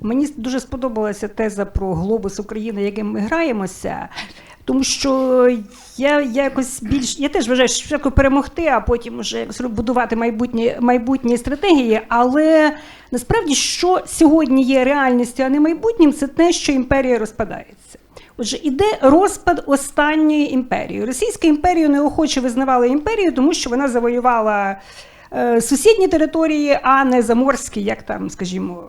Мені дуже сподобалася теза про глобус України, яким ми граємося. Тому що я якось більш я теж вважаю, що спочатку перемогти, а потім вже якось будувати майбутні майбутні стратегії. Але насправді, що сьогодні є реальністю, а не майбутнім, це те, що імперія розпадається. Отже, іде розпад останньої імперії. Російська імперія неохоче визнавала імперію, тому що вона завоювала е, сусідні території, а не заморські, як там, скажімо,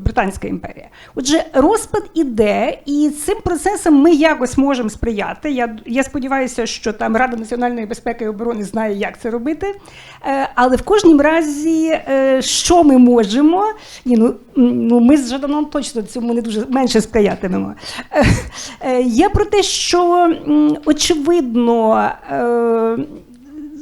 Британська імперія. Отже, розпад іде, і цим процесом ми якось можемо сприяти. Я, я сподіваюся, що там Рада національної безпеки і оборони знає, як це робити. Е, але в кожнім разі, е, що ми можемо, ні, ну, ну ми з Жаданом точно цьому не дуже менше сприятимемо. Е, е, я про те, що очевидно.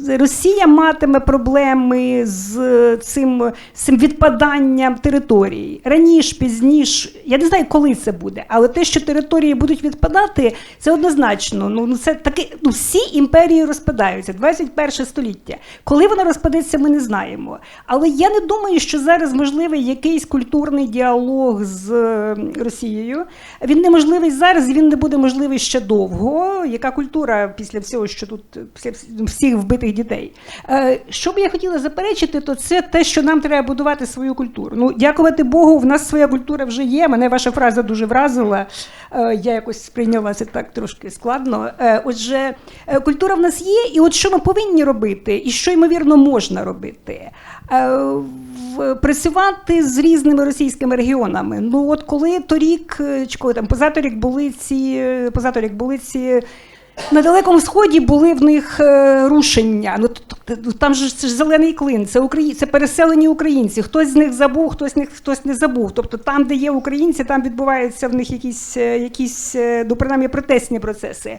Е, Росія матиме проблеми з цим, з цим відпаданням територій. Раніше, пізніше, я не знаю, коли це буде, але те, що території будуть відпадати, це однозначно. Ну, ну це таки, ну, всі імперії розпадаються. 21 століття. Коли вона розпадеться, ми не знаємо. Але я не думаю, що зараз можливий якийсь культурний діалог з е, Росією. Він неможливий зараз, він не буде можливий ще довго. Яка культура після всього, що тут після всіх вбитих дітей? Е, Що би я хотіла заперечити, то це те, що нам треба будувати свою культуру. Ну, дякувати Богу, в нас своя культура вже є. Мене ваша фраза дуже вразила. Е, Я якось сприйняла це так трошки складно. Е, Отже, культура в нас є, і от що ми повинні робити, і що ймовірно можна робити. Працювати з різними російськими регіонами. Ну от коли торік, чи коли там позаторік були ці позаторік були ці. На Далекому Сході були в них е, рушення. Ну т- там же це ж зелений клин, це Украї... це переселені українці. Хтось з них забув, хтось них хтось не забув. Тобто там, де є українці, там відбуваються в них якісь, е, якісь е, ну, принаймні, протестні процеси.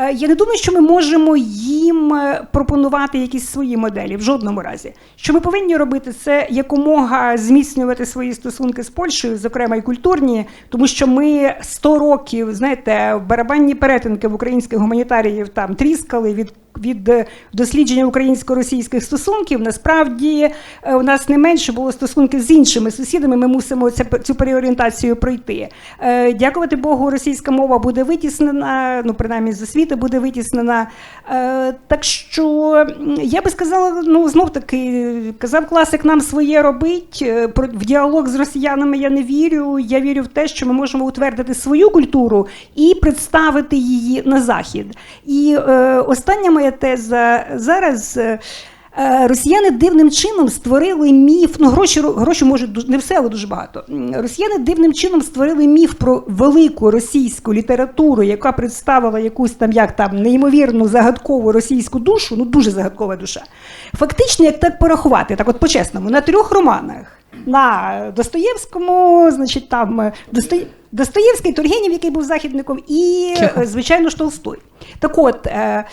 Е, Я не думаю, що ми можемо їм е, пропонувати якісь свої моделі в жодному разі. Що ми повинні робити, це якомога зміцнювати свої стосунки з Польщею, зокрема і культурні, тому що ми 100 років, знаєте, барабанні перетинки в українських гуманітаріїв там тріскали від. Від е, дослідження українсько-російських стосунків насправді е, у нас не менше було стосунків з іншими сусідами. Ми мусимо цю переорієнтацію пройти. Е, Дякувати Богу, російська мова буде витіснена, ну принаймні з освіти буде витіснена. Так що я би сказала, ну знов таки казав класик, нам своє робить. В діалог з росіянами я не вірю. Я вірю в те, що ми можемо утвердити свою культуру і представити її на захід. І е, остання моя теза зараз. е, Е, Росіяни дивним чином створили міф. Ну, гроші гроші можуть не все, але дуже багато. Росіяни дивним чином створили міф про велику російську літературу, яка представила якусь там як там неймовірну загадкову російську душу. Ну дуже загадкова душа. Фактично, як так порахувати, так от по-чесному, на трьох романах. На Достоєвському, значить, там е, Достої... Достоєвський, Тургенєв, який був західником, і, Чехов. звичайно ж, Толстой. Так от, е,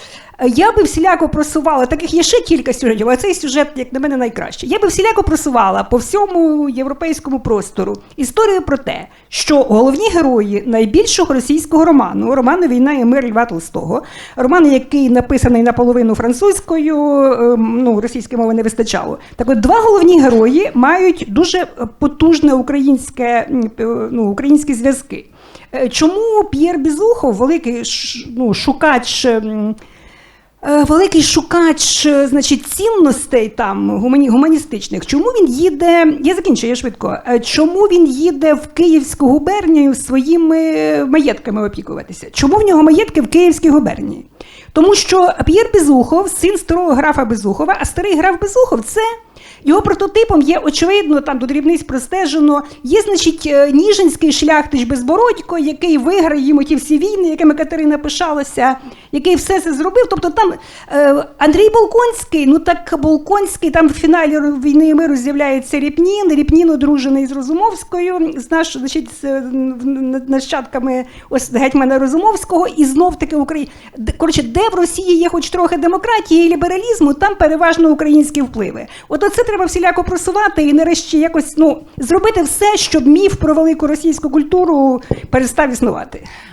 я би всіляко просувала, таких є ще кілька сюжетів, а цей сюжет, як на мене, найкращий. Я би всіляко просувала по всьому європейському простору історію про те, що головні герої найбільшого російського роману, роману Війна і мир Льва Толстого, роман, який написаний наполовину французькою, ем, ну, російської мови не вистачало. Так от два головні герої мають дуже потужне українське, ну, українські зв'язки. Е, Чому П'єр Бізухов, великий ну, шукач. ем, е, Великий шукач, е, значить, цінностей там гумані, гуманістичних. Чому він їде? Я закінчу, я швидко. Чому він їде в Київську губернію своїми маєтками опікуватися? Чому в нього маєтки в Київській губернії? Тому що П'єр Безухов, син старого графа Безухова, а старий граф Безухов це його прототипом є очевидно, там до дрібниць простежено. Є, значить, е, Ніжинський шляхтич Безбородько, який виграє їм ті всі війни, якими Катерина пишалася, який все це зробив. Тобто там е, Андрій Болконський, ну так Болконський, там в фіналі війни і миру з'являється Ріпнін, Ріпнін одружений з Розумовською, з наш, значить, з нащадками ось гетьмана Розумовського, і знов таки Україна. Коротше, де в Росії є хоч трохи демократії і лібералізму, там переважно українські впливи. От оце треба всіляко просувати і нарешті якось ну зробити все, щоб міф про велику російську культуру перестав існувати.